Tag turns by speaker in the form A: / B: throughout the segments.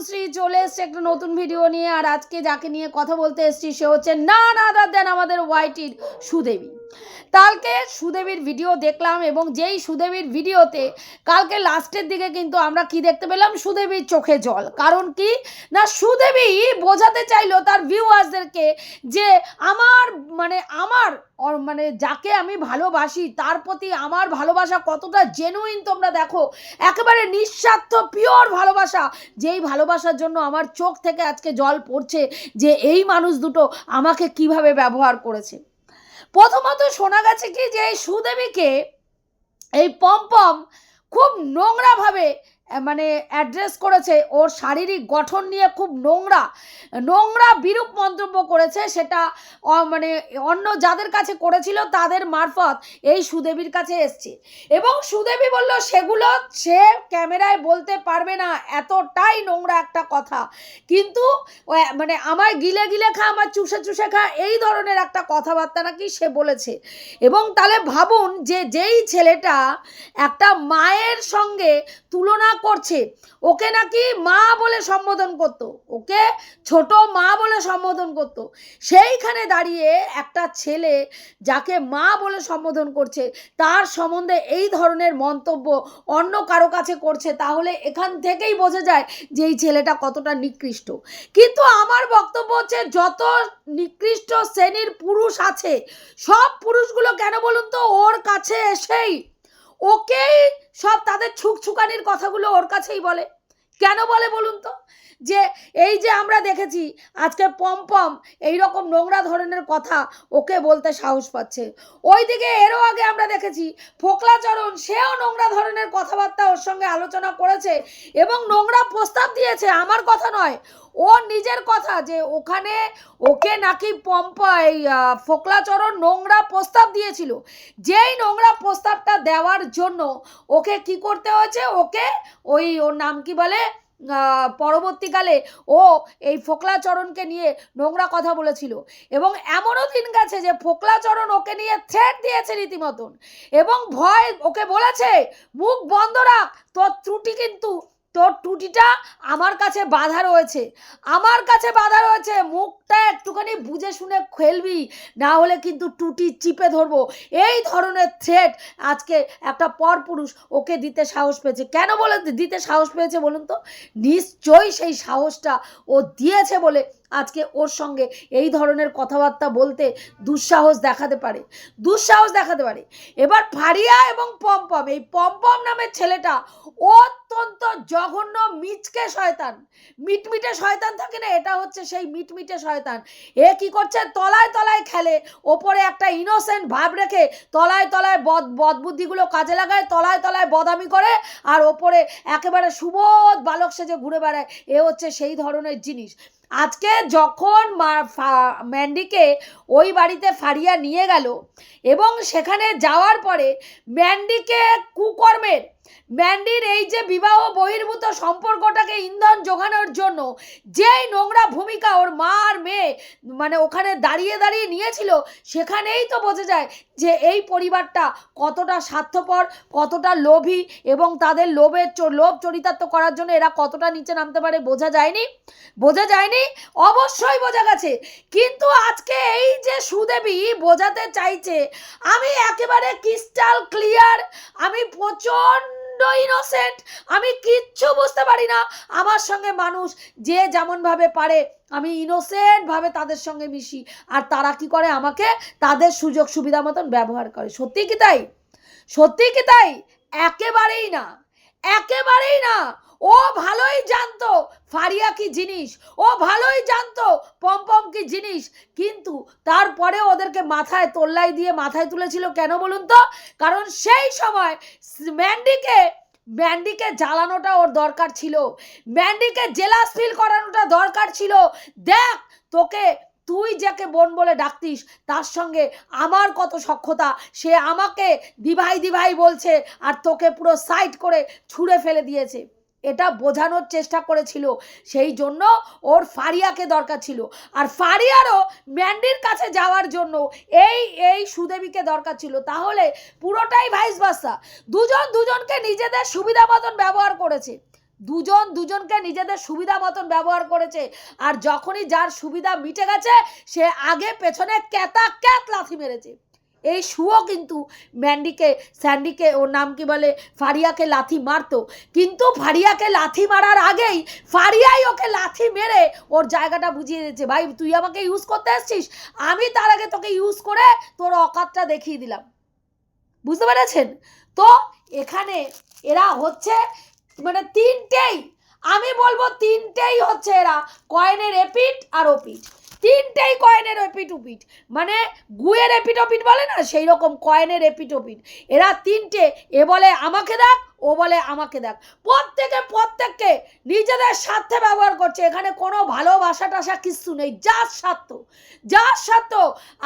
A: তনুশ্রী চলে এসছে একটা নতুন ভিডিও নিয়ে, আর আজকে যাকে নিয়ে কথা বলতে এসছি সে হচ্ছে না না দেন আমাদের ওয়াইটির সুদেবী। কালকে সুদেবীর ভিডিও দেখলাম এবং যেই সুদেবীর ভিডিওতে কালকে লাস্টের দিকে কিন্তু আমরা কি দেখতে পেলাম? সুদেবীর চোখে জল। কারণ কি? না, সুদেবী বোঝাতে চাইলো তার ভিউয়ার্সদেরকে যে আমার মানে আমার মানে যাকে আমি ভালোবাসি, তার প্রতি আমার ভালোবাসা কতটা জেনুইন তোমরা দেখো। একেবারে নিঃস্বার্থ পিওর ভালোবাসা, যেই ভালোবাসার জন্য আমার চোখ থেকে আজকে জল পড়ছে যে এই মানুষ দুটো আমাকে কীভাবে ব্যবহার করেছে। প্রথমত শোনা গেছে কি যে এই সুদেবীকে এই পম্পম খুব নোংরাভাবে মানে অ্যাড্রেস করেছে, ওর শারীরিক গঠন নিয়ে খুব নোংরা নোংরা বিরূপ মন্তব্য করেছে, সেটা মানে অন্য যাদের কাছে করেছিল তাদের মারফত এই সুদেবীর কাছে এসছে। এবং সুদেবী বলল, সেগুলো সে ক্যামেরায় বলতে পারবে না, এতটাই নোংরা একটা কথা। কিন্তু মানে আমায় গিলে গিলে খা, আমার চুষে চুষে খা, এই ধরনের একটা কথাবার্তা নাকি সে বলেছে। এবং তাহলে ভাবুন যে, যেই ছেলেটা একটা মায়ের সঙ্গে তুলনা করছে। ওকে নাকি মা বলে সম্বোধন করতো। ওকে ছোট মা বলে সম্বোধন করতো। সেইখানে দাঁড়িয়ে একটা ছেলে যাকে মা বলে সম্বোধন করছে, তার সম্বন্ধে এই ধরনের মন্তব্য অন্য কারও কাছে করছে, তাহলে এখান থেকেই বোঝা যায় যে এই ছেলেটা কতটা নিকৃষ্ট। কিন্তু আমার বক্তব্য হচ্ছে, যত নিকৃষ্ট শ্রেণির পুরুষ আছে, সব পুরুষগুলো কেন বলুন তো ওর কাছে এসেই ওকেই সব তাদের ছুকছুকানির কথাগুলো ওর কাছেই বলে। কেন বলে বলুন তো? যে এই যে আমরা দেখেছি, আজকে পমপম এই রকম নোংরা ধরনের কথা ওকে বলতে সাহস পাচ্ছে। ওইদিকে এরও আগে আমরা দেখেছি ফোকলাচরণ সেও নোংরা ধরনের কথাবার্তা ওর সঙ্গে আলোচনা করেছে এবং নোংরা প্রস্তাব দিয়েছে। আমার কথা নয় ও নিজের কথা যে ওখানে ওকে নাকি পম্পা এই ফোকলাচরণ নোংরা প্রস্তাব দিয়েছিল। যেই নোংরা প্রস্তাবটা দেওয়ার জন্য ওকে কি করতে হয়েছে? ওকে ওই, ওর নাম কি বলে? পরবর্তীকালে ও এই ফোকলাচরণকে নিয়ে নোংরা কথা বলেছিল। এবং এমনও দিন গেছে যে ফোকলাচরণ ওকে নিয়ে থ্রেট দিয়েছে রীতিমতন। এবং ভয় ওকে বলেছে, মুখ বন্ধ রাখ, তোর ত্রুটি কিন্তু তোর টুটিটা আমার কাছে বাধা রয়েছে। আমার কাছে বাধা রয়েছে। মুখটা একটুখানি বুঝে শুনে খেলবি। না হলে কিন্তু টুটি চিপে ধরবো। এই ধরনের থ্রেট আজকে একটা পরপুরুষ ওকে দিতে সাহস পেয়েছে। কেন বলে দিতে সাহস পেয়েছে বলুন তো? নিশ্চয়ই সেই সাহসটা ও দিয়েছে বলে আজকে ওর সঙ্গে এই ধরনের কথাবার্তা বলতে দুঃসাহস দেখাতে পারে, দুঃসাহস দেখাতে পারে। এবার ফারিয়া এবং পম্পম, এই পম্পম নামের ছেলেটা অত্যন্ত জঘন্য, মিচকে শয়তান। মিটমিটে শয়তান থাকে না? এটা হচ্ছে সেই মিটমিটে শয়তান। এ কি করছে? তলায় তলায় খেলে, ওপরে একটা ইনোসেন্ট ভাব রেখে তলায় তলায় বদ, বদবুদ্ধিগুলো কাজে লাগায়, তলায় তলায় বদামি করে আর ওপরে একেবারে সুবোধ বালক সেজে ঘুরে বেড়ায়। এ হচ্ছে সেই ধরনের জিনিস। আজকে যখন ম্যান্ডিকে ওই বাড়িতে ফারিয়া নিয়ে গেল এবং সেখানে যাওয়ার পরে ম্যান্ডিকে কুকর্মের ম্যান্ডির এই যে বিবাহ বহির্ভূত সম্পর্কটাকে ইন্ধন জোগানোর জন্য যেই নোংরা ভূমিকা ওর মা আর মেয়ে মানে ওখানে দাঁড়িয়ে দাঁড়িয়ে নিয়েছিল, সেখানেই তো বোঝা যায় যে এই পরিবারটা কতটা স্বার্থপর, কতটা লোভী এবং তাদের লোভের লোভ চরিতার্থ করার জন্য এরা কতটা নিচে নামতে পারে বোঝা যায়নি। বোঝা যায়নি? অবশ্যই বোঝা গেছে। কিন্তু আজকে এই যে সুদেবী বোঝাতে চাইছে, আমি একেবারে ক্রিস্টাল ক্লিয়ার আমি প্রচণ্ড ইনোসেন্ট আমি কিচ্ছু বুঝতে পারি না। আমার সঙ্গে মানুষ যে যেমনভাবে পারে, আমি ইনোসেন্টভাবে তাদের সঙ্গে মিশি। আর তারা কি করে আমাকে তাদের সুযোগ সুবিধা মতন ব্যবহার করে? সত্যি কি তাই? সত্যি কি তাই? একেবারেই না। একেবারেই না। ও ভালোই জানতো ফারিয়া কি জিনিস, ও ভালোই জানতো পম্পম কি জিনিস, কিন্তু তারপরে ওদেরকে মাথায় তোল্লাই দিয়ে মাথায় তুলেছিল কেন বলুন তো? কারণ সেই সময় ম্যান্ডিকে ম্যান্ডিকে জ্বালানোটা ওর দরকার ছিল, ম্যান্ডিকে জেলাস ফিল করানোটা দরকার ছিল। দেখ তোকে তুই যাকে বোন বলে ডাকতিস, তার সঙ্গে আমার কত সক্ষতা সে আমাকে দিভাই দিভাই বলছে আর তোকে পুরো সাইড করে ছুঁড়ে ফেলে দিয়েছে। এটা বোঝানোর চেষ্টা করেছিল। সেই জন্য ওর ফারিয়াকে দরকার ছিল। আর ফারিয়ারও ম্যান্ডির কাছে যাওয়ার জন্য এই এই সুদেবীকে দরকার ছিল। তাহলে পুরোটাই ভাইস বাস্তা দুজন দুজনকে নিজেদের সুবিধা মতন ব্যবহার করেছে। দুজন দুজনকে নিজেদের সুবিধা মতন ব্যবহার করেছে। আর যখনই যার সুবিধা মিটে গেছে, সে আগে পেছনে ক্যাতা ক্যাত লাথি মেরেছে। এই শুও কিন্তু ম্যান্ডিকে, স্যান্ডিকে, ওর নাম কি বলে, ফারিয়াকে লাথি মারতো। কিন্তু ফারিয়াকে লাথি মারার আগেই ফারিয়াই ওকে লাথি মেরে ওর জায়গাটা বুঝিয়ে দিয়েছে। ভাই, তুই আমাকে ইউজ করতে এসছিস? আমি তার আগে তোকে ইউজ করে তোর অকাতটা দেখিয়ে দিলাম। বুঝতে পেরেছেন? তো এখানে এরা হচ্ছে মানে তিনটেই, আমি বলব তিনটেই হচ্ছে এরা। কয়েনের এপিট আর ওপিট তিনটেই কয়েনের এপিটোপিট মানে গুয়ের এপিটোপিট বলে না সেই রকম কয়েনের এপিটোপিট এরা তিনটে, এ বলে আমাকে দেখ, ও বলে আমাকে দেখ। প্রত্যেকে, প্রত্যেককে নিজেদের স্বার্থে ব্যবহার করছে। এখানে কোনো ভালোবাসা টাসা কিচ্ছু নেই, যার স্বার্থ যার স্বার্থ।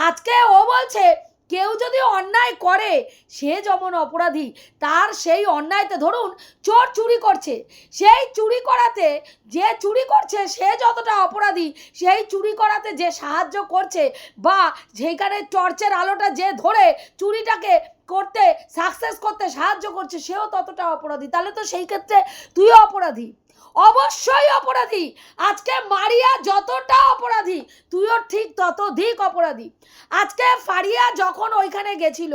A: আজকে ও বলছে কেউ যদি অন্যায় করে, সে যেমন অপরাধী, তার সেই অন্যায়তে ধরুন চোর চুরি করছে। সেই চুরি করাতে যে চুরি করছে, সে যতটা অপরাধী, সেই চুরি করাতে যে সাহায্য করছে বা যেখানে টর্চের আলোটা যে ধরে চুরিটাকে করতে সাকসেস করতে সাহায্য করছে, সেও ততটা অপরাধী। তাহলে তো সেই ক্ষেত্রে তুইও অপরাধী। অবশ্যই অপরাধী। আজকে মারিয়া যতটা অপরাধী, তুইও ঠিক ততধিক অপরাধী। আজকে ফারিয়া যখন ওইখানে গেছিল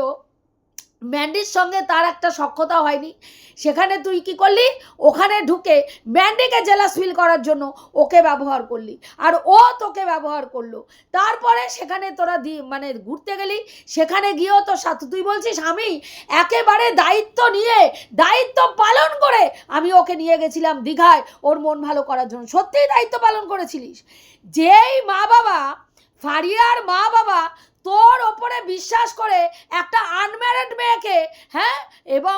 A: ম্যান্ডির সঙ্গে তার একটা সক্ষতা হয়নি। সেখানে তুই কি করলি? ওখানে ঢুকে ম্যান্ডিকে জেলাস ফিল করার জন্য ওকে ব্যবহার করলি। আর ও তোকে ব্যবহার করল। তারপরে সেখানে তোরা দি মানে ঘুরতে গেলি। সেখানে গিয়েও তো সাথে, তুই বলছিস, আমি একেবারে দায়িত্ব নিয়ে, দায়িত্ব পালন করে আমি ওকে নিয়ে গেছিলাম দীঘায়। ওর মন ভালো করার জন্য। সত্যিই দায়িত্ব পালন করেছিলিস। যেই মা বাবা ফারিয়ার মা বাবা তোর ওপরে বিশ্বাস করে একটা আনম্যারিড মেয়েকে হ্যাঁ? এবং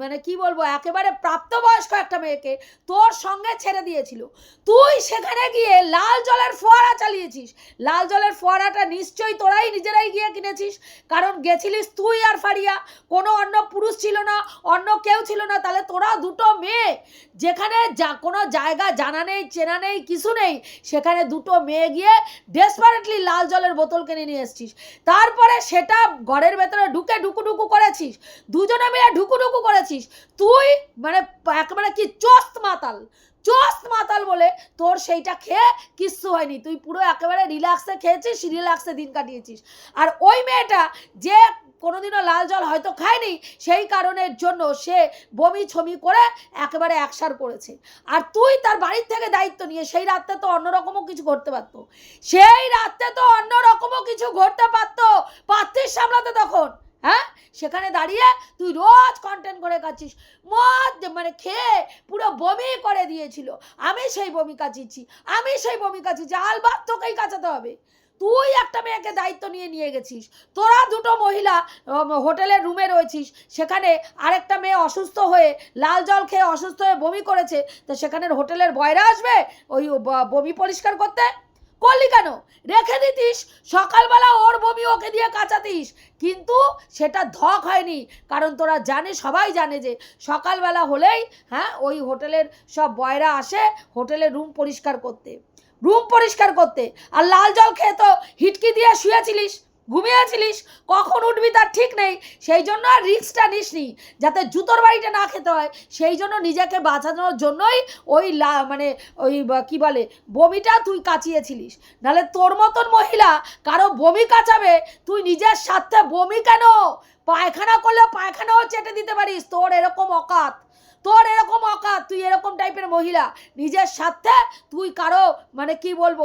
A: মানে কি বলব, একেবারে প্রাপ্তবয়স্ক একটা মেয়েকে তোর সঙ্গে ছেড়ে দিয়েছিল। তুই সেখানে গিয়ে লাল জলের ফোয়ারা চালিয়েছিস। লাল জলের ফোয়ারাটা নিশ্চয়ই তোরাই নিজেরাই গিয়ে কিনেছিস। কারণ গেছিলিস তুই আর ফারিয়া। কোনো অন্য পুরুষ ছিল না, অন্য কেউ ছিল না। তাহলে তোরা দুটো মেয়ে। যেখানে যা, কোনো জায়গা জানা নেই, চেনা নেই, কিছু নেই, সেখানে দুটো মেয়ে গিয়ে ডেসপারেটলি লাল জলের বোতল কিনে নিয়ে এসছিস। তারপরে সেটা ঘরের ভেতরে ঢুকে ঢুকু ঢুকু করেছিস। দুজনে মিলে ঢুকু ঢুকু করেছিস। তুই মানে একেবারে কি চস্ত মাতাল। চস্ত মাতাল বলে তোর সেইটা খেয়ে কিচ্ছু হয়নি। তুই পুরো একেবারে রিল্যাক্সে খেয়েছিস রিল্যাক্সে দিন কাটিয়েছিস। আর ওই মেয়েটা যে কোনোদিনও লাল জল হয়তো খায়নি, সেই কারণের জন্য সে বমি ছমি করে একেবারে একসার করেছে আর তুই তার বাড়ির থেকে দায়িত্ব নিয়ে সেই রাত্রে তো অন্যরকমও কিছু ঘটতে পারতো। সেই রাত্রে তো অন্যরকমও কিছু ঘটতে পারতো পাত্রিস সামলাতে তখন হ্যাঁ? সেখানে দাঁড়িয়ে তুই রোজ কন্টেন্ট করে খাচ্ছিস মদ মানে খেয়ে পুরো বমি করে দিয়েছিল। আমি সেই বমি কাচিয়েছি, আমি সেই বমি কাচিয়েছি, আলবাত তোকেই কাচাতে হবে। তুই একটা মেয়েকে দায়িত্ব নিয়ে নিয়ে গেছিস। তোরা দুটো মহিলা হোটেলের রুমে রয়েছিস, সেখানে আরেকটা মেয়ে অসুস্থ হয়ে লাল জল খেয়ে অসুস্থ হয়ে বমি করেছে, তো সেখানের হোটেলের বয়রা আসবে ওই বমি পরিষ্কার করতে? করলি কেন? রেখে দিতিস, সকালবেলা ওর বমি ওকে দিয়ে কাচাতিস, কিন্তু সেটা ধক হয়নি, কারণ তোরা জানে, সবাই জানে যে সকালবেলা হলেই হ্যাঁ ওই হোটেলের সব বয়রা আসে হোটেলের রুম পরিষ্কার করতে। রুম পরিষ্কার করতে। আর লাল জল খেয়ে তো হিটকি দিয়ে শুয়েছিলিস, ঘুমিয়েছিলিস, কখন উঠবি তার ঠিক নেই। সেই জন্য আর রিক্সটা নিসনি, যাতে জুতোর বাড়িটা না খেতে হয়। সেই জন্য নিজেকে বাঁচানোর জন্যই ওই লা মানে ওই কি বলে, বমিটা তুই কাচিয়েছিলিস। নাহলে তোর মতন মহিলা কারও বমি কাচাবে, তুই নিজের স্বার্থে বমি কেন? পায়খানা করলে পায়খানাও চেটে দিতে পারিস, তোর এরকম অকাত। তোর এরকম অকাত, তুই এরকম টাইপের মহিলা। নিজের স্বার্থে তুই কারও মানে কি বলব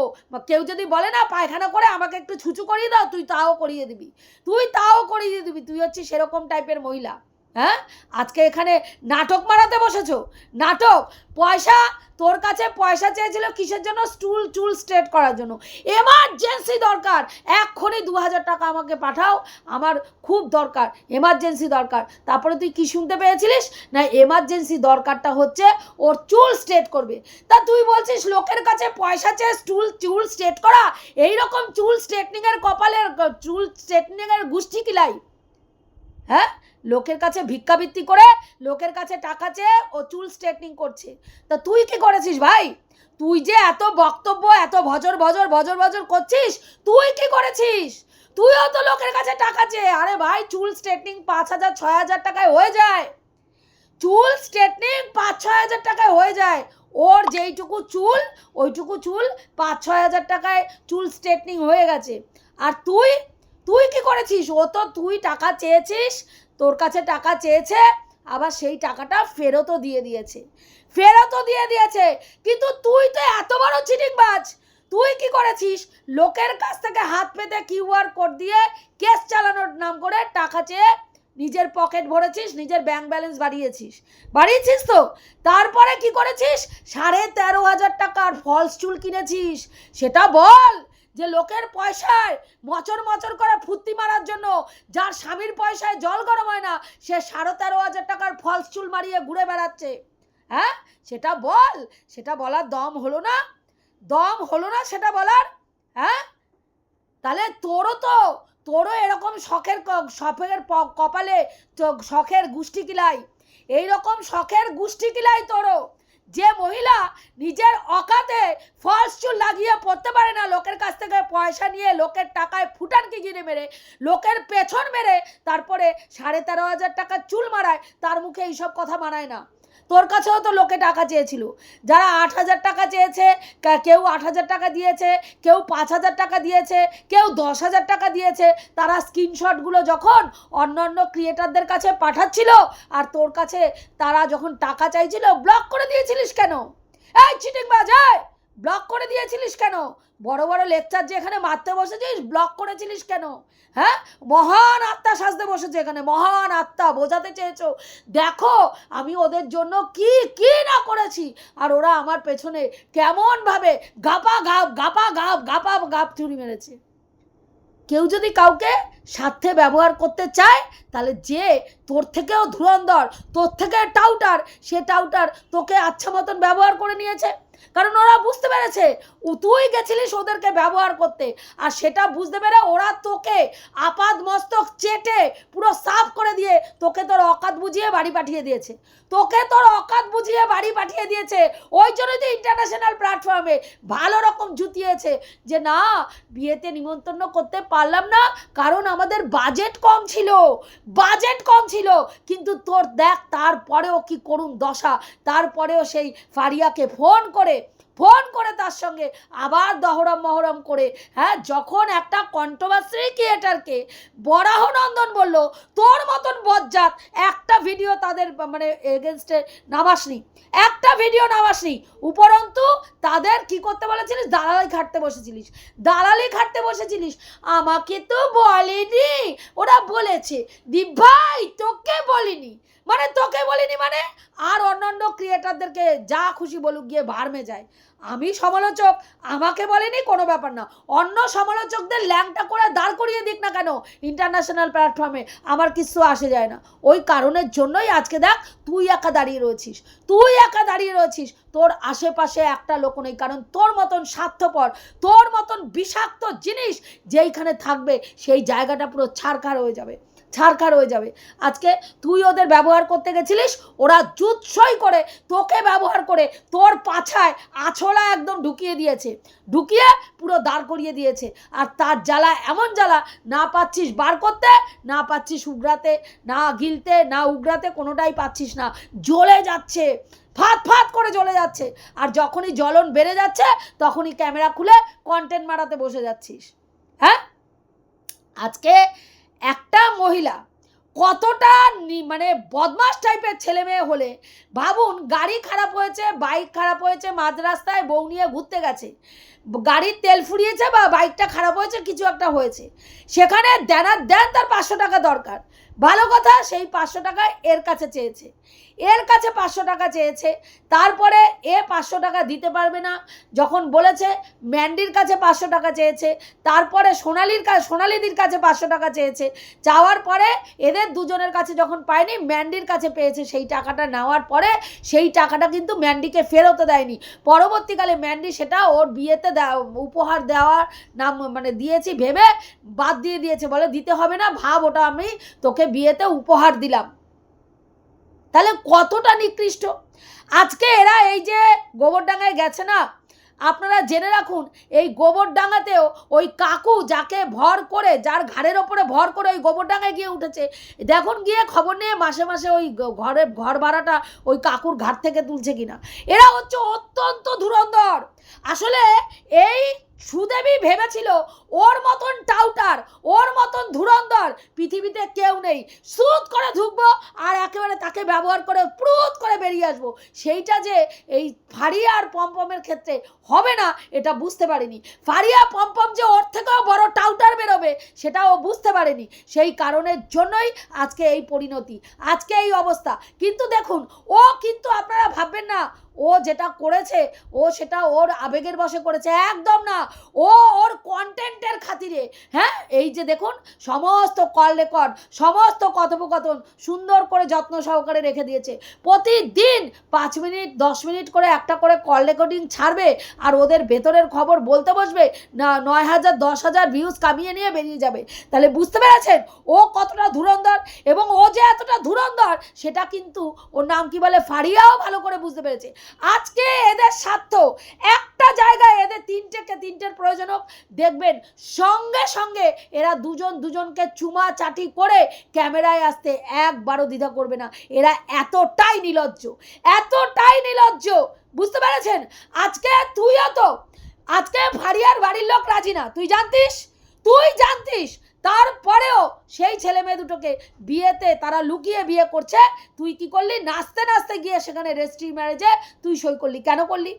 A: কেউ যদি বলে না, পায়খানা করে আমাকে একটু ছুচু করিয়ে দাও, তুই তাও করিয়ে দিবি। তুই তাও করিয়ে দিবি, তুই হচ্ছিস সেরকম টাইপের মহিলা। হ্যাঁ? আজকে এখানে নাটক মারাতে বসেছো? নাটক, পয়সা, তোর কাছে পয়সা চেয়েছিল কিসের জন্য? স্টুল চুল স্ট্রেট করার জন্য। এমার্জেন্সি দরকার। এক্ষুনি দু হাজার টাকা আমাকে পাঠাও। আমার খুব দরকার। এমার্জেন্সি দরকার। তারপরে তুই কি শুনতে পেয়েছিলিস? না এমার্জেন্সি দরকারটা হচ্ছে ওর চুল স্ট্রেট করবে। তা তুই বলছিস লোকের কাছে পয়সা চেয়ে চুল চুল স্ট্রেট করা? এই রকম চুল স্ট্রেটনিংয়ের কপালের, চুল স্ট্রেটনিংয়ের গোষ্ঠী কিলাই হ্যাঁ? লোকের কাছে ভিক্ষাবৃত্তি করে, লোকের কাছে টাকা চেয়ে ও চুল স্ট্রেটনিং করছে। তা তুই কি করেছিস ভাই? তুই যে এত বক্তব্য, এত ভজর ভজর ভজর ভজর করছিস, তুই কি করেছিস? তুইও তো লোকের কাছে টাকা চেয়ে, আরে ভাই, চুল স্ট্রেটনিং পাঁচ হাজার, ছয় হাজার টাকায় হয়ে যায়। চুল স্ট্রেটনিং পাঁচ, ছয় হাজার টাকায় হয়ে যায়। ওর যেইটুকু চুল, ওইটুকু চুল পাঁচ, ছয় হাজার টাকায় চুল স্ট্রেটনিং হয়ে গেছে। আর তুই তুই কি করেছিস? ও তো তুই টাকা চেয়েছিস তোর কাছে টাকা চেয়েছে, আবার সেই টাকাটা ফেরতও দিয়ে দিয়েছে। ফেরতও দিয়ে দিয়েছে। কিন্তু তুই তো এত বড় চিটিংবাজ তুই কি করেছিস? লোকের কাছ থেকে হাত পেতে কিউআর কোড দিয়ে কেস চালানোর নাম করে টাকা চেয়ে নিজের পকেট ভরেছিস, নিজের ব্যাংক ব্যালেন্স বাড়িয়েছিস। বাড়িয়েছিস তো? তারপরে কি করেছিস? সাড়ে তেরো হাজার টাকার ফলস চুল কিনেছিস। সেটা বল। যে লোকের পয়সায় মচর মচর করে ফুর্তি মারার জন্য যার স্বামীর পয়সায় জল গরম হয় না, সে সাড়ে তেরো হাজার টাকার ফলস চুল মারিয়ে ঘুরে বেড়াচ্ছে। হ্যাঁ? সেটা বল, সেটা বলার দম হলো না? দম হলো না সেটা বলার? হ্যাঁ? তাহলে তোরও তো, তোরও এরকম শখের শখের কপালে শখের গুষ্টি কিলাই। এইরকম শখের গুষ্টি কিলাই তোরও। যে মহিলা নিজের অকাতে ফলস চুল লাগিয়ে পড়তে পারে না, লোকের কাছ থেকে পয়সা নিয়ে লোকের টাকায় ফুটানকে গিরে মেরে, লোকের পেছন মেরে তারপরে সাড়ে তেরো হাজার টাকার চুল মারায়, তার মুখে এইসব কথা মানায় না। তোর কাছেও তো লোকে টাকা চেয়েছিল। যারা আট হাজার টাকা চেয়েছে কেউ আট হাজার টাকা দিয়েছে, কেউ পাঁচ হাজার টাকা দিয়েছে, কেউ দশ হাজার টাকা দিয়েছে, তারা স্ক্রিনশটগুলো যখন অন্য অন্য ক্রিয়েটারদের কাছে পাঠাচ্ছিল, আর তোর কাছে তারা যখন টাকা চাইছিল ব্লক করে দিয়েছিলিস কেন? এই চিটিং বাজায় ব্লক করে দিয়েছিলিস কেন? বড় বড় লেকচার যে এখানে মারতে বসেছিস ব্লক করেছিলিস কেন? হ্যাঁ? মহান আত্মা সাজতে বসেছে এখানে, মহান আত্মা, বোঝাতে চেয়েছো। দেখো, আমি ওদের জন্য কি কি না করেছি? আর ওরা আমার পেছনে কেমনভাবে গাপা গাপ গাপা গাপ গাপা গাপ চুরি মেরেছে। কেউ যদি কাউকে স্বার্থে ব্যবহার করতে চায়, তাহলে যে তোর থেকেও ধুরন্ধর, তোর থেকে টাউটার, সে টাউটার তোকে আচ্ছা মতন ব্যবহার করে নিয়েছে। কারণ ওরা বুঝতে পেরেছে তুই গেছিলিস ওদেরকে ব্যবহার করতে, আর সেটা বুঝতে পেরে ওরা তোকে আপাদ মস্তক চেটে পুরো সাফ করে দিয়ে তোকে তোর অকাত বুঝিয়ে বাড়ি পাঠিয়ে দিয়েছে। তোকে তোর অকাত বুঝিয়ে বাড়ি পাঠিয়ে দিয়েছে, ওই জন্যই তো ইন্টারন্যাশনাল প্ল্যাটফর্মে ভালো রকম জুতিয়েছে যে, না, বিয়েতে নিমন্ত্রণ করতে পারলাম না, কারণ আমাদের বাজেট কম ছিল বাজেট কম ছিল। কিন্তু তোর দেখ, তারপরেও কি করুন দশা? তারপরেও সেই ফারিয়াকে ফোন করে ফোন করে তার সঙ্গে, আবার দহরম মহরম করে হ্যাঁ যখন একটা কন্ট্রোভার্সি ক্রিয়েটারকে বরাহ নন্দন বলল, তোর মতন বজ্জাত একটা ভিডিও তাদের মানে এগেনস্টে নামাসনি একটা ভিডিও নামাসনি উপরন্তু তাদের কি করতে বলেছিলিস? দালালি খাটতে বসেছিলিস, দালালি খাটতে বসেছিলিস, আমাকে তো বলেনি, ওরা বলেছে দীপ ভাই, তোকে বলিনি মানে তোকে বলিনি মানে? আর অন্যান্য ক্রিয়েটারদেরকে যা খুশি বলুক, গিয়ে ভারমে যায় আমি সমালোচক, আমাকে বলেনি কোনো ব্যাপার না। অন্য সমালোচকদের ল্যাংটা করে দাঁড় করিয়ে দিক না কেন ইন্টারন্যাশনাল প্ল্যাটফর্মে? আমার কিছু আসে যায় না। ওই কারণের জন্যই আজকে দেখ তুই একা দাঁড়িয়ে রয়েছিস। তুই একা দাঁড়িয়ে রয়েছিস। তোর আশেপাশে একটা লোক নেই, কারণ তোর মতন স্বার্থপর, তোর মতন বিষাক্ত জিনিস যেইখানে থাকবে সেই জায়গাটা পুরো ছাড়খাড় হয়ে যাবে। ছাড়খাড় হয়ে যাবে। আজকে তুই ওদের ব্যবহার করতে গেছিলিস, ওরা জুৎসই করে তোকে ব্যবহার করে তোর পাছায় আছলা একদম ঢুকিয়ে দিয়েছে। ঢুকিয়ে পুরো দাঁড় করিয়ে দিয়েছে। আর তার জ্বালা এমন জ্বালা, না পাচ্ছিস বার করতে, না পাচ্ছিস উগরাতে না গিলতে, না উগরাতে কোনোটাই পাচ্ছিস না। জ্বলে যাচ্ছে ফাত ফাত করে জ্বলে যাচ্ছে। আর যখনই জ্বলন বেড়ে যাচ্ছে, তখনই ক্যামেরা খুলে কন্টেন্ট মারাতে বসে যাচ্ছিস। হ্যাঁ? আজকে একটা মহিলা কতটা মানে বদমাস টাইপের ছেলে মেয়ে হলে, ভাবুন গাড়ি খারাপ হয়েছে, বাইক খারাপ হয়েছে, মাঝ রাস্তায় বউ নিয়ে ঘুরতে গেছে, গাড়ির তেল ফুরিয়েছে বা বাইকটা খারাপ হয়েছে, কিছু একটা হয়েছে, সেখানে দেনার দেন তার পাঁচশো টাকা দরকার, ভালো কথা সেই পাঁচশো টাকা এর কাছে চেয়েছে এর কাছে পাঁচশো টাকা চেয়েছে, তারপরে এ পাঁচশো টাকা দিতে পারবে না। যখন বলেছে, ম্যান্ডির কাছে পাঁচশো টাকা চেয়েছে, তারপরে সোনালির কাছে সোনালিদির কাছে পাঁচশো টাকা চেয়েছে চাওয়ার পরে এদের দুজনের কাছে যখন পায়নি, ম্যান্ডির কাছে পেয়েছে সেই টাকাটা, নেওয়ার পরে সেই টাকাটা কিন্তু ম্যান্ডিকে ফেরত দেয়নি। পরবর্তীকালে ম্যান্ডি সেটা ওর বিয়েতে উপহার দেওয়ার নাম মানে দিয়েছি, ভেবে বাদ দিয়ে দিয়েছে, বলে দিতে হবে না, ভাব, ওটা আমি তোকে বিয়েতে উপহার দিলাম। তাহলে কতটা নিকৃষ্ট? আজকে এরা এই যে গোবরডাঙ্গায় গেছে না, আপনারা জেনে রাখুন, এই গোবরডাঙ্গাতেও ওই কাকু যাকে ভর করে, যার ঘাড়ের ওপরে ভর করে ওই গোবরডাঙ্গায় গিয়ে উঠেছে, দেখুন গিয়ে খবর নিয়ে মাসে মাসে ওই গ- ঘরে ঘর ভাড়াটা ওই কাকুর ঘাট থেকে তুলছে কিনা। এরা হচ্ছে অত্যন্ত ধুরন্ধর। আসলে এই সুদেবী ভেবেছিল ওর মতন টাউটার, ওর মতন ধুরন্ধর পৃথিবীতে কেউ নেই। সুদ করে ঢুকবো আর একেবারে তাকে ব্যবহার করে প্রুত করে বেরিয়ে আসব। সেইটা যে এই ফারিয়া আর পম্পমের ক্ষেত্রে হবে না, এটা বুঝতে পারিনি। ফারিয়া পম্পম যে ওর থেকেও বড় টাউটার বেরোবে, সেটা ও বুঝতে পারেনি। সেই কারণের জন্যই আজকে এই পরিণতি, আজকে এই অবস্থা। কিন্তু দেখুন, ও কিন্তু আপনারা ভাববেন না ও যেটা করেছে, ও সেটা ওর আবেগের বশে করেছে, একদম না। ও ওর কন্টেন্টের খাতিরে হ্যাঁ? এই যে দেখুন, সমস্ত কল রেকর্ড সমস্ত কথোপকথন সুন্দর করে যত্ন সহকারে রেখে দিয়েছে। প্রতিদিন পাঁচ মিনিট, দশ মিনিট করে একটা করে কল রেকর্ডিং ছাড়বে আর ওদের ভেতরের খবর বলতে বসবে, না, নয় হাজার, দশ হাজার ভিউজ কামিয়ে নিয়ে বেরিয়ে যাবে। তাহলে বুঝতে পেরেছেন? ও কতটা ধুরন্ধর এবং ও যে এতটা ধুরন্ধর, সেটা কিন্তু ওর নাম কি বলে? ফারিয়াও ভালো করে বুঝতে পেরেছে। আজকে এদের স্বার্থ। একটা জায়গায় এদের তিনটেকে তিনটের প্রয়োজন হোক। দেখবেন, সঙ্গে সঙ্গে এরা দুজন দুজনকে চুমা চাটি করে ক্যামেরায় আসতে একবারও দ্বিধা করবে না। এরা এতটাই নিলজ্জ এতটাই নিলজ্জ। বুঝতে পেরেছেন? আজকে তুইও তো, আজকে ফারিয়ার বাড়ির লোক রাজি না। তুই জানতিস? তুই জানতিস? তারপরেও সেই ছেলে মেয়ে দুটোকে বিয়েতে তারা লুকিয়ে বিয়ে করছে। তুই কি করলি? নাচতে নাচতে গিয়ে সেখানে রেজিস্ট্রি ম্যারেজে তুই সই করলি। কেন করলি?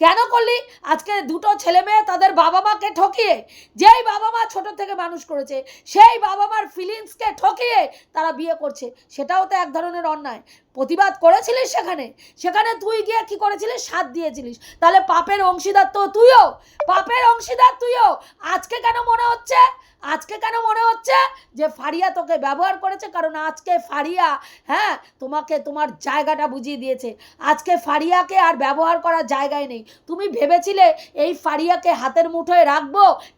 A: কেন করলি? আজকে দুটো ছেলে মেয়ে তাদের বাবা মাকে ঠকিয়ে, যেই বাবা মা ছোট থেকে মানুষ করেছে, সেই বাবা মার ফিলিংসকে ঠকিয়ে তারা বিয়ে করছে। সেটাও তো এক ধরনের অন্যায়। প্রতিবাদ করেছিলিস সেখানে? সেখানে তুই গিয়ে কি করেছিলিস? সাথ দিয়েছিলিস। তাহলে পাপের অংশীদার তো তুইও। পাপের অংশীদার তুইও। আজকে কেন মনে হচ্ছে? আজকে কেন মনে হচ্ছে যে ফারিয়া তোকে ব্যবহার করেছে? কারণ আজকে ফারিয়া হ্যাঁ তোমাকে, তোমার জায়গাটা বুঝিয়ে দিয়েছে। আজকে ফারিয়াকে আর ব্যবহার করার জায়গায় নেই। তুমি ভেবেছিলে এই ফারিয়াকে হাতের মুঠোয় রাখব,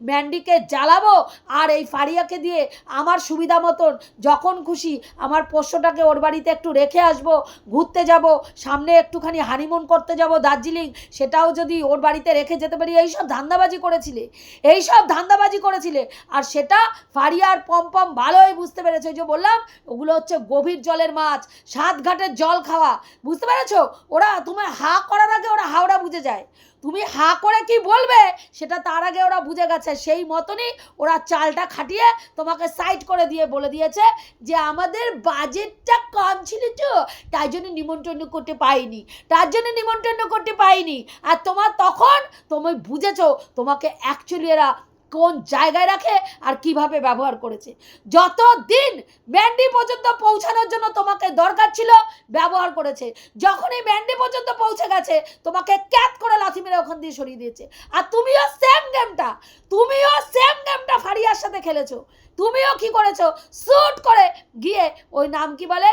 A: ম্যান্ডিকে জ্বালাবো, আর এই ফারিয়াকে দিয়ে আমার সুবিধা মতন যখন খুশি আমার পোষ্যটাকে ওর বাড়িতে একটু রেখে আসব, ঘুরতে যাব, সামনে একটুখানি হানিমুন করতে যাব দার্জিলিং, সেটাও যদি ওর বাড়িতে রেখে যেতে পারি, এইসব ধান্দাবাজি করেছিলে। এইসব ধান্দাবাজি করেছিলে। আর সেটা ফারিয়ার পম্পম ভালোই বুঝতে পেরেছে যে বললাম, ওগুলো হচ্ছে গভীর জলের মাছ, সাত ঘাটের জল খাওয়া, বুঝতে পেরেছ? ওরা তোমার হা করার আগে ওরা হাওড়া বুঝে যায়। তুমি হা করে কি বলবে, সেটা তার আগে ওরা বুঝে গেছে। সেই মতনই ওরা চালটা খাটিয়ে তোমাকে সাইড করে দিয়ে বলে দিয়েছে যে আমাদের বাজেটটা কম ছিল তো, তাই জন্য নিমন্ত্রণ করতে পাইনি। তার জন্য নিমন্ত্রণ করতে পাইনি। আর তোমার তখন, তুমি বুঝেছ, তোমাকে অ্যাকচুয়ালি এরা কোন জায়গায় রাখে আর কীভাবে ব্যবহার করেছে। যত দিন ম্যান্ডি পর্যন্ত পৌঁছানোর জন্য তোমাকে দরকার ছিল, ব্যবহার করেছে। যখনই ম্যান্ডি পর্যন্ত পৌঁছে গেছে, তোমাকে ক্যাত করে লাথি মেরে ওখান দিয়ে সরিয়ে দিয়েছে। আর তুমিও সেম গেমটা তুমিও সেম গেমটা ফারিয়ার সাথে খেলেছো। তুমিও কি করেছ? স্যুট করে গিয়ে ওই নাম কি বলে?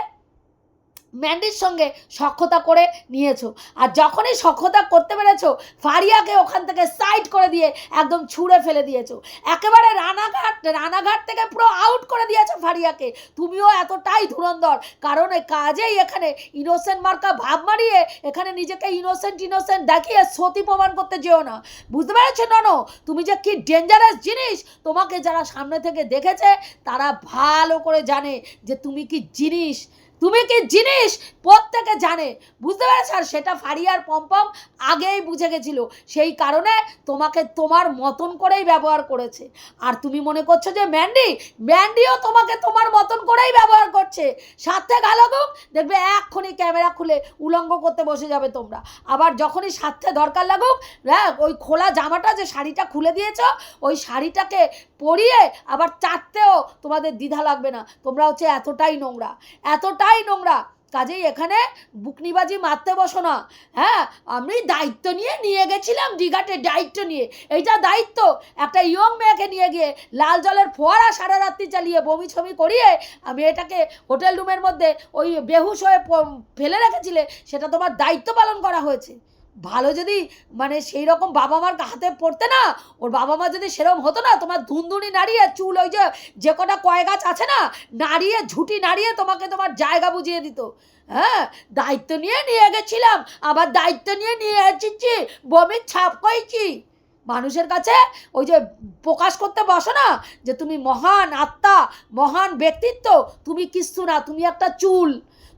A: ম্যান্ডির সঙ্গে সক্ষতা করে নিয়েছো। আর যখনই সক্ষতা করতে পেরেছ, ফারিয়াকে ওখান থেকে সাইড করে দিয়ে একদম ছুঁড়ে ফেলে দিয়েছ। একেবারে রানাঘাট রানাঘাট থেকে পুরো আউট করে দিয়েছ ফারিয়াকে। তুমিও এতটাই ধুরন্ধর, কারণ কাজেই এখানে ইনোসেন্ট মার্কা ভাব মারিয়ে এখানে নিজেকে ইনোসেন্ট ইনোসেন্ট দেখিয়ে সতী প্রমাণ করতে যেও না। বুঝতে পেরেছ ননো? তুমি যে কি ডেঞ্জারাস জিনিস তোমাকে যারা সামনে থেকে দেখেছে, তারা ভালো করে জানে যে তুমি কি জিনিস। তুমি কি জিনিস প্রত্যেকে জানে? বুঝতে পেরেছ? আর সেটা ফারিয়ার পম্পম আগেই বুঝে গেছিল। সেই কারণে তোমাকে তোমার মতন করেই ব্যবহার করেছে। আর তুমি মনে করছ যে, ম্যান্ডি, ম্যান্ডিও তোমাকে তোমার মতন করেই ব্যবহার করছে। সাথে গালাগুক দেখবে এক্ষুনি ক্যামেরা খুলে উলঙ্গ করতে বসে যাবে তোমরা। আবার যখনই সাথে দরকার লাগুক হ্যাঁ ওই খোলা জামাটা যে শাড়িটা খুলে দিয়েছ, ওই শাড়িটাকে পরিয়ে আবার চাটতেও তোমাদের দ্বিধা লাগবে না। তোমরা হচ্ছে এতটাই নোংরা। এতটাই নোংরা। কাজেই এখানে বুকনিবাজি মারতে বসো না। হ্যাঁ আমি দায়িত্ব নিয়ে নিয়ে গেছিলাম দীঘাটে দায়িত্ব নিয়ে। এইটা দায়িত্ব। একটা ইয়ং মেয়েকে নিয়ে গিয়ে লাল জলের ফোয়ারা সারা রাত্রি চালিয়ে বমি ছবি করিয়ে আমি এটাকে হোটেল রুমের মধ্যে ওই বেহুশ হয়ে ফেলে রেখেছিলে, সেটা তোমার দায়িত্ব পালন করা হয়েছে। ভালো যদি মানে সেই রকম বাবা মার হাতে পড়তে না, ওর বাবা মা যদি সেরকম হতো না, তোমার ধুনধুনি নাড়িয়ে চুল ওই যে যে কটা কয় গাছ আছে না, নাড়িয়ে, ঝুঁটি নাড়িয়ে তোমাকে তোমার জায়গা বুঝিয়ে দিত। হ্যাঁ দায়িত্ব নিয়ে নিয়ে গেছিলাম, আবার দায়িত্ব নিয়ে নিয়ে এসেছি, বমির ছাপ কইছি। মানুষের কাছে ওই যে প্রকাশ করতে বসো না, যে তুমি মহান আত্মা, মহান ব্যক্তিত্ব, তুমি কিচ্ছু না, তুমি একটা চুল,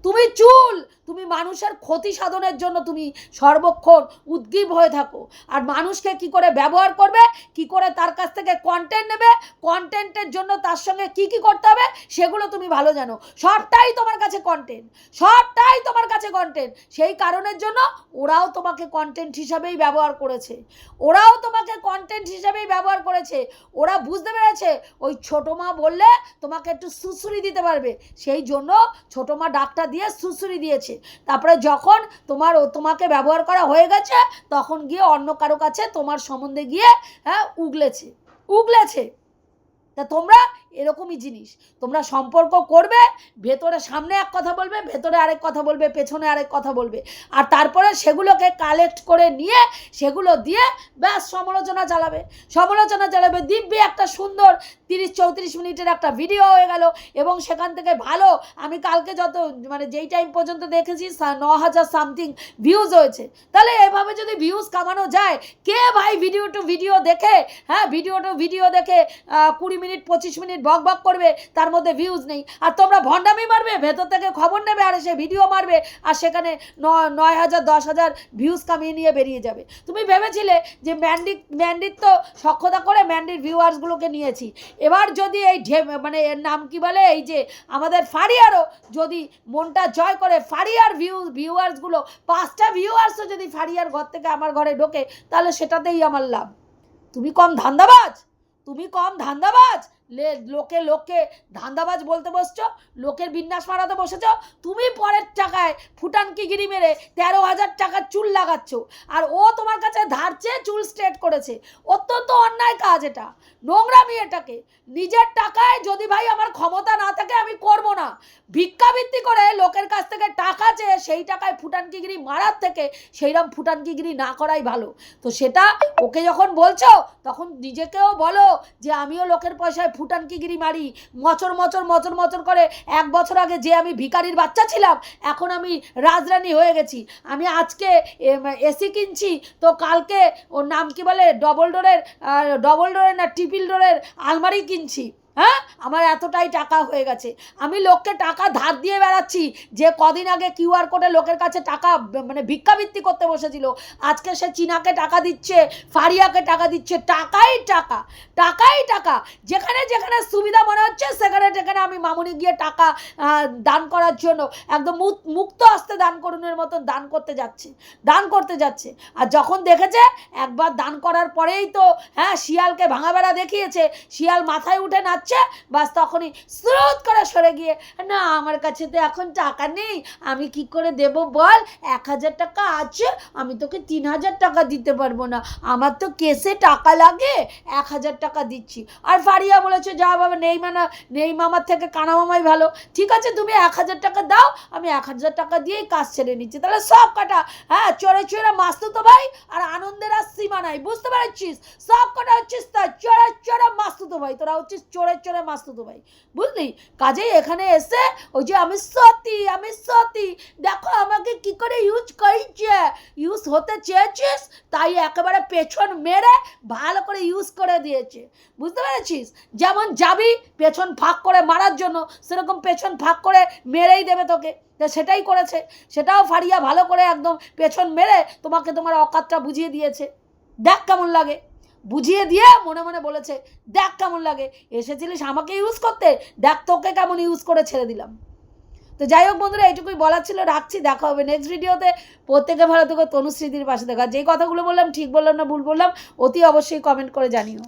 A: তুমি চুল তুমি মানুষের ক্ষতি সাধনের জন্য তুমি সর্বক্ষণ উদ্গীব হয়ে থাকো। আর মানুষকে কি করে ব্যবহার করবে? কি করে তার কাছ থেকে কন্টেন্ট নেবে? কন্টেন্টের জন্য তার সঙ্গে কি কি করতে হবে? সেগুলো তুমি ভালো জানো। সবটাই তোমার কাছে কন্টেন্ট সবটাই তোমার কাছে কন্টেন্ট সেই কারণের জন্য ওরাও তোমাকে কন্টেন্ট হিসাবেই ব্যবহার করেছে। ওরাও তোমাকে কন্টেন্ট হিসাবেই ব্যবহার করেছে। ওরা বুঝতে পেরেছে, ওই ছোটো মা বললে তোমাকে একটু সুসুরি দিতে পারবে। সেই জন্য ছোটো মা ডাকটা দিয়ে সুসুরি দিয়েছে। তারপরে যখন তোমার ও তোমাকে ব্যবহার করা হয়ে গেছে, তখন গিয়ে অন্য কারও কাছে তোমার সম্বন্ধে গিয়ে হ্যাঁ উগলেছে। উগলেছে। তা তোমরা এরকমই জিনিস। তোমরা সম্পর্ক করবে, ভেতরে সামনে এক কথা বলবে, ভেতরে আরেক কথা বলবে, পেছনে আরেক কথা বলবে। আর তারপরে সেগুলোকে কালেক্ট করে নিয়ে সেগুলো দিয়ে ব্যাস সমালোচনা চালাবে। সমালোচনা চালাবে। দিব্যি একটা সুন্দর তিরিশ চৌত্রিশ মিনিটের একটা ভিডিও হয়ে গেল এবং সেখান থেকে ভালো, আমি কালকে যত মানে যেই টাইম পর্যন্ত দেখেছি ন হাজার সামথিং ভিউজ হয়েছে। তাহলে এভাবে যদি ভিউজ কামানো যায়, কে ভাই ভিডিও টু ভিডিও দেখে হ্যাঁ ভিডিও টু ভিডিও দেখে কুড়ি মিনিট, পঁচিশ মিনিট বক বক করবে, তার মধ্যে ভিউজ নেই। আর তোমরা ভণ্ডামি মারবে, ভেতর থেকে খবর নেবে, আর সে ভিডিও মারবে, আর সেখানে নয় হাজার, দশ হাজার ভিউজ কামিয়ে নিয়ে বেরিয়ে যাবে। তুমি ভেবেছিলে যে ম্যান্ডিক ম্যান্ডির তো সক্ষতা করে ম্যান্ডির ভিউয়ার্সগুলোকে নিয়েছি। এবার যদি এই ঢে মানে এর নাম কি বলে? এই যে আমাদের ফারিয়ারও যদি মনটা জয় করে ফারিয়ার ভিউ ভিউয়ার্সগুলো পাঁচটা ভিউয়ার্সও যদি ফারিয়ার ঘর থেকে আমার ঘরে ঢোকে, তাহলে সেটাতেই আমার লাভ। তুমি কম ধান্দাবাজ? তুমি কম ধান্দাবাজ? লোকে, লোককে ধান্দাবাজ বলতে বসছো? লোকের বিন্যাস মারাতে বসেছ? তুমি পরের টাকায় ফুটানকিগিরি মেরে তেরো হাজার টাকার চুল লাগাচ্ছ। আর ও তোমার কাছে ধারছে চুল স্ট্রেট করেছে। অত্যন্ত অন্যায় কাজ এটা। নোংরামি এটাকে। নিজের টাকায় যদি ভাই আমার ক্ষমতা না থাকে, আমি করব না। ভিক্ষাবৃত্তি করে লোকের কাছ থেকে টাকা চেয়ে সেই টাকায় ফুটানকিগিরি মারার থেকে সেইরকম ফুটানকিগিরি না করাই ভালো। তো সেটা ওকে যখন বলছো, তখন নিজেকেও বলো যে আমিও লোকের পয়সায় ফুটানকিগিরি মারি, মচর মচর মচর মচর করে এক বছর আগে যে আমি ভিকারির বাচ্চা ছিলাম, এখন আমি রাজরানী হয়ে গেছি। আমি আজকে এসি কিনছি, তো কালকে ওর নাম কি বলে ডবল ডোরের ডবল ডোরের না ট্রিপল ডোরের আলমারি কিনছি। হ্যাঁ? আমার এতটাই টাকা হয়ে গেছে। আমি লোককে টাকা ধার দিয়ে বেড়াচ্ছি যে কদিন আগে কিউআর কোডে লোকের কাছে টাকা মানে ভিক্ষাবৃত্তি করতে বসেছিল। আজকে সে চীনাকে টাকা দিচ্ছে, ফারিয়াকে টাকা দিচ্ছে, টাকাই টাকা টাকাই টাকা। যেখানে যেখানে সুবিধা মনে হচ্ছে, সেখানে সেখানে আমি মামুনি গিয়ে টাকা দান করার জন্য একদম মুক- মুক্ত হস্তে দান করুনের মতন দান করতে যাচ্ছে, দান করতে যাচ্ছে। আর যখন দেখেছে, একবার দান করার পরেই তো হ্যাঁ শিয়ালকে ভাঙা বেড়া দেখিয়েছে, শিয়াল মাথায় উঠে নাচছে বাস তখনই স্রোত করে সরে গিয়ে, না, আমার কাছে তো এখন টাকা নেই, আমি কি করে দেব বল? এক হাজার টাকা আছে, আমি তোকে তিন হাজার টাকা দিতে পারব না। আমার তো কেসে টাকা লাগে, এক হাজার টাকা দিচ্ছি। আর ফারিয়া বলেছে, যা বাবা, নেই মানা, নেই মামার থেকে কানা মামাই ভালো। ঠিক আছে, তুমি এক হাজার টাকা দাও, আমি এক হাজার টাকা দিয়েই কাজ ছেড়ে নিচ্ছি। তাহলে সব কাটা হ্যাঁ চড়ে চড়ে মাস্তো তো ভাই, আর আনন্দের আর সীমা নাই, বুঝতে পারছিস? সব কটা হচ্ছিস তা চড়ে চড়ে মাস্তুতো ভাই, তোরা হচ্ছিস চড়ে চড়ে মাস্তুতো ভাই, বুঝলি? কাজেই এখানে এসে ওই যে আমি সতী আমি সতী, দেখো আমাকে কি করে ইউজ করেছে ইউজ হতে চেয়েছিস, তাই একেবারে পেছন মেরে ভালো করে ইউজ করে দিয়েছে, বুঝতে পেরেছিস? যেমন যাবি পেছন ফাঁক করে মারার জন্য, সেরকম পেছন ফাঁক করে মেরেই দেবে তোকে, তা সেটাই করেছে, সেটাও ফারিয়া ভালো করে একদম পেছন মেরে তোমাকে তোমার অকাতটা বুঝিয়ে দিয়েছে, দেখ কেমন লাগে। বুঝিয়ে দিয়ে মনে মনে বলেছে, দেখ কেমন লাগে। এসেছিলিস আমাকে ইউজ করতে? দেখ তোকে কেমন ইউজ করে ছেড়ে দিলাম। তো যাই হোক বন্ধুরা এটুকুই বলার ছিল, রাখছি, দেখা হবে নেক্সট ভিডিওতে প্রত্যেকে ভালো থেকো, তনুশ্রীদির পাশে দেখা যেই কথাগুলো বললাম, ঠিক বললাম না, ভুল বললাম, অতি অবশ্যই কমেন্ট করে জানিও।